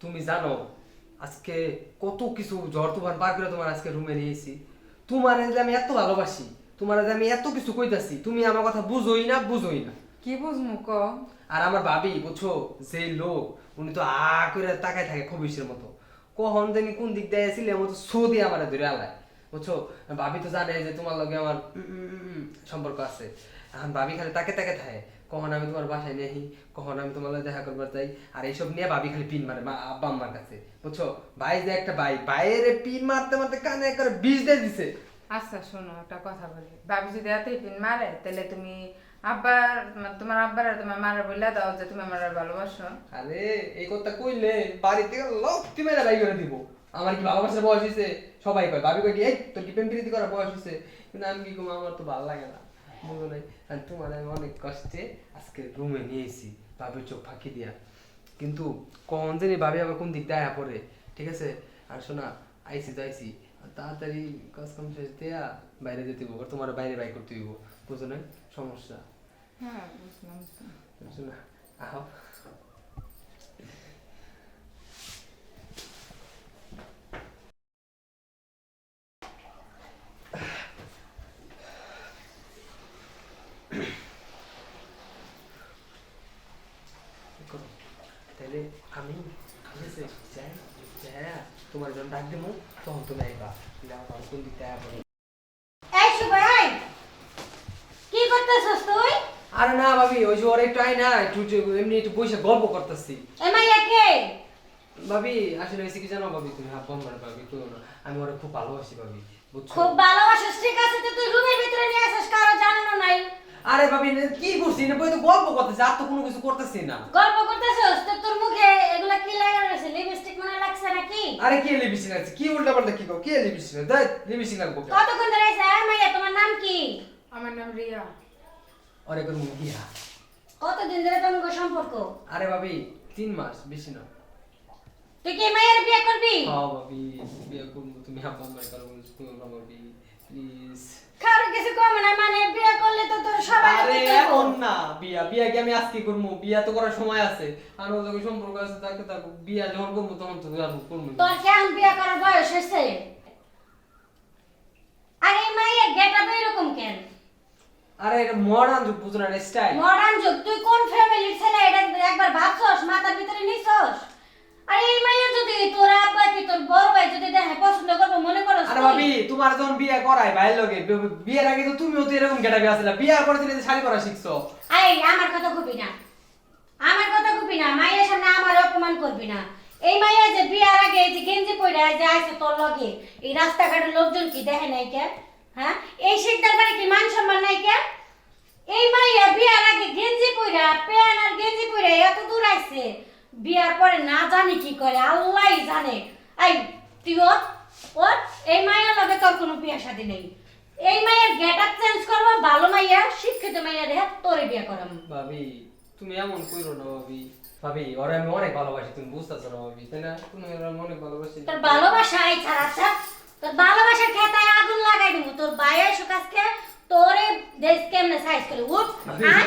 তুমি জানো আজকে কত কিছু ঝড় তুফান পার করে তোমার আজকে রুমে নিয়েছি তোমার যে আমি এত ভালোবাসি তোমার যে আমি এত কিছু কইতাছি তুমি আমার কথা বুঝোই না বুঝোই না। কি বুঝমু ক? আর আমার ভাবি বুঝছ যে লোক উনি তো আ করে তাকায় থাকে খবিসের মতো। কখন জানি কোন দিক দিয়ে আসলে মতো সো দিয়ে আমার ধরে আলায়। বুঝছ ভাবি তো জানে যে তোমার লগে আমার সম্পর্ক আছে। এখন ভাবি খালি তাকে তাকে থাকে। কখন আমি তোমার বাসায় নেহি কখন আমি তোমার দেখা করবার চাই। আর এইসব নিয়ে ভাবি খালি পিন মারে মা আব্বা আম্মার কাছে। বুঝছ? ভাই যে একটা ভাই বাইরে পিন মারতে মারতে কানে করে বিষ দিয়ে দিছে। আচ্ছা শোনো একটা কথা বলি। বাবু যদি এতই পিন মারে তাহলে তুমি আব্বার মানে তোমার আব্বার আর তোমার মারা বইলা দাও যে তুমি আমার ভালোবাসো। আরে এই কথা কইলে বাড়ি থেকে লক্ষ্মী বাই করে দিব। আমার কি ভালোবাসার বয়স হয়েছে সবাই কয় ভাবি কয় কি এই তোর কি প্রেম প্রীতি করার বয়স হয়েছে কিন্তু আমি কি আমার তো ভালো লাগে না। নাই আর তোমার আমি অনেক কষ্টে আজকে রুমে নিয়েছি ভাবির চোখ ফাঁকি দিয়া। কিন্তু কখন জানি বাবি আবার কোন দিক দেয়া পড়ে ঠিক আছে? আর শোনা আইসি যাইছি। তাড়াতাড়ি কাজ কাম শেষ দেয়া বাইরে যেতে হইব তোমার বাইরে বাই করতে হইব। বুঝো সমস্যা। হ্যাঁ বুঝলাম বুঝলাম। শোনা আহ করো। তাহলে আমি ঠিক আছে যাই যাই তোমার যখন ডাক দেবো তখন তুমি আইবা। আমার কোন দিকটা আয়া এই সুবাই কি করতেছস তুই? আরে না ভাবি ওই যে ওর একটু আয় না একটু একটু এমনি একটু বসে গল্প করতেছি। এ কে? ভাবি আসলে হয়েছে কি জানো ভাবি তুমি হাত বন্ধ ভাবি কেউ না। আমি ওরা খুব ভালোবাসি ভাবি বুঝছ? খুব ভালোবাসিস ঠিক আছে তো তুই রুমের ভিতরে নিয়ে আসিস কারও জানানো নাই। আরে ভাবি কি করছি না বই তো গল্প করতেছি আর তো কোনো কিছু করতেছি না। গল্প করতেছিস? তো তোর মুখে এগুলা কি লাগা আরে কে লিপস্টিক আছে? কি উল্টা পাল্টা কি কও? কে আছে দেখ লিপস্টিক লাগবো কেন? কতক্ষণ ধরে আইছে এ মাইয়া তোমার নাম কি? আমার নাম রিয়া। আরে কোন গিয়া কতদিন ধরে তোমার সম্পর্ক? আরে ভাবি তিন মাস বেশি না। তুই কি মাইয়ার বিয়ে করবি? হ্যাঁ ভাবি বিয়ে করব। তুমি হাত বন্ধ করে করো না ভাবি প্লিজ কারও কিছু কম না মানে বিয়ে করলে তো তোর সবাই আরে এখন না বিয়া বিয়া কি আমি আজকে করব বিয়া তো করার সময় আছে। আর ও যখন সম্পর্ক আছে তাকে তাকে বিয়া যখন করব তখন তো আমি করব তোর কেমন বিয়ে করার বয়স হয়েছে? আর মাইয়ের গেটআপ এরকম কেন? আরে এটা মডার্ন যুগ বুঝো স্টাইল মডার্ন যুগ তুই কোন ফ্যামিলির ছেলে? এটা একবার ভাবছস? মাথার ভিতরে নিছস? আর এই মাইয়া যদি তোর আব্বা কি তোর বড় ভাই যদি দেখে পছন্দ করব মনে করস আরে ভাবি তোমার যখন বিয়ে করাই ভাইয়ের লগে বিয়ের আগে তো তুমিও তো এরকম গেটাবে আসলে। বিয়ার পরে যে শাড়ি পরা শিখছো? এই আমার কথা কবি না। আমার কথা কবি না। মাইয়ের সামনে আমার অপমান করবি না। এই মাইয়া যে বিয়ার আগে যে গেঞ্জি পইরা যে আইছে তোর লগে এই রাস্তাঘাটের লোকজন কি দেখে নাই কে? হ্যাঁ? এই শিকদার বাড়ি কি মান সম্মান নাই কে? এই মাইয়া বিয়ার আগে গেঞ্জি পইরা প্যান আর গেঞ্জি পইরা এত দূর আইছে বিয়ার পরে না জানি কি করে আল্লাহই জানে। এই তুই ওঠ, ওঠ, এই মাইয়ার লগে তোর কোনো বিয়া শাদী নেই। এই মাইয়ার গেট আপ চেঞ্জ করব ভালো মাইয়া শিক্ষিত মাইয়া রে তোরে বিয়া করাম। ভাবি তুমি এমন কইরো না ভাবি। ভাবি ওরা আমি অনেক ভালোবাসি তুমি বুঝতেছো না ভাবি তাই না? তুমি ওরা আমি অনেক ভালোবাসি। তোর ভালোবাসা এই ছাড়া আচ্ছা তোর ভালোবাসার খেতায় আগুন লাগাই দিব তোর বাইরে সুকাজকে তোরে দেশ কেমনে সাইজ করে? উঠ আয়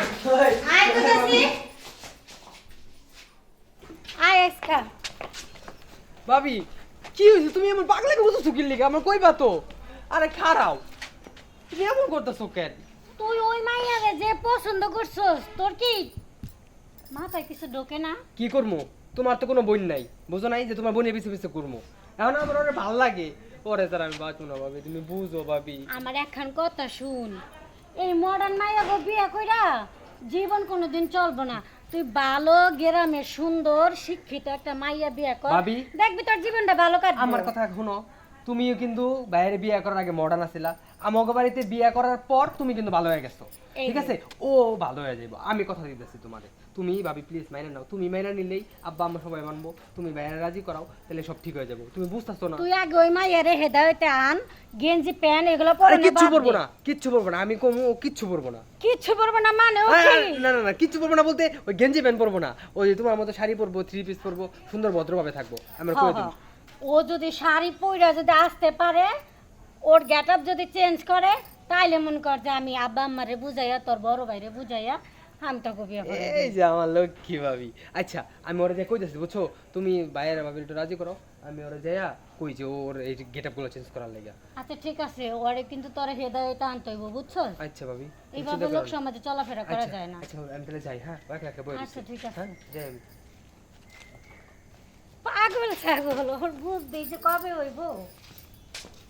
আয় তো দেখি আয় আজকা ভাবি কি হয়েছে? তুমি এমন পাগলাকে বুঝছ কি লিখে আমার কইবা তো? আরে খারাও। তুমি এমন করতেছো কেন? তুই ওই মাইয়ারে যে পছন্দ করছস তোর কি মাথায় কিছু ঢোকে না? কি করব তোমার তো কোনো বোন নাই। বুঝো নাই যে তোমার বোনের পিছে পিছে করব এখন আমার অনেক ভালো লাগে। পরে তার আমি বাঁচবো না ভাবি তুমি বুঝো ভাবি। আমার একখান কথা শুন। এই মডার্ন মাইয়া গো বিয়ে কইরা জীবন কোনোদিন চলবো না। তুই ভালো গ্রামের সুন্দর শিক্ষিত একটা মাইয়া বিয়ে কর। দেখবি তোর জীবনটা ভালো কাটবে। আমার কথা শুনো। তুমিও কিন্তু বাইরে বিয়ে করার আগে মডার্ন আছিলা। আমাকে বাড়িতে বিয়ে করার পর তুমি কিন্তু ভালো হয়ে গেছো। ঠিক আছে? ও ভালো হয়ে যাইবো। আমি কথা দিতেছি তোমারে। তুমি ভাবি প্লিজ মাইনা নাও। তুমি মাইনা নিলেই আব্বা আমরা সবাই মানবো। তুমি বাইরে রাজি করাও তাহলে সব ঠিক হয়ে যাব। তুমি বুঝতেছো না? তুই আগে ওই মাইয়ারে হেদায়তে আন গেঞ্জি প্যান্ট এগুলো পরে কিচ্ছু পরবো না কিচ্ছু পরবো না। আমি কমু ও কিচ্ছু পরবো না। কিচ্ছু পরবো না মানে ও? না না না কিচ্ছু পরবো না বলতে ওই গেঞ্জি প্যান্ট পরবো না। ওই যে তোমার মতো শাড়ি পরবো থ্রি পিস পরবো সুন্দর ভদ্রভাবে থাকব। আমরা করে দিই ও যদি শাড়ি পইরা যদি আসতে পারে ওর গেটআপ যদি চেঞ্জ করে তাইলে মনে কর যে আমি আব্বা আম্মারে বুঝাইয়া তোর বড় ভাইরে বুঝাইয়া আমি তো বিয়া করে এই যে আমার লক্ষ্মী ভাবি। আচ্ছা আমি ওরা যে কইতেছি বুঝছ? তুমি ভাবির একটু রাজি করো। আমি ওরা যাইয়া কই যে ওর এই গেটগুলো চেঞ্জ করার লেগে। আচ্ছা ঠিক আছে ওরে কিন্তু তোর হেদায়ত আনতে হইব বুঝছ? আচ্ছা ভাবি এইভাবে লোক সমাজে চলাফেরা করা আচ্ছা, যায় না। আচ্ছা আমি তাহলে যাই হ্যাঁ? রাখা রাখা বই আচ্ছা, ঠিক আছে। হ্যাঁ যাই আমি। পাগল ছাগল ওর বুঝ দিয়েছে কবে হইব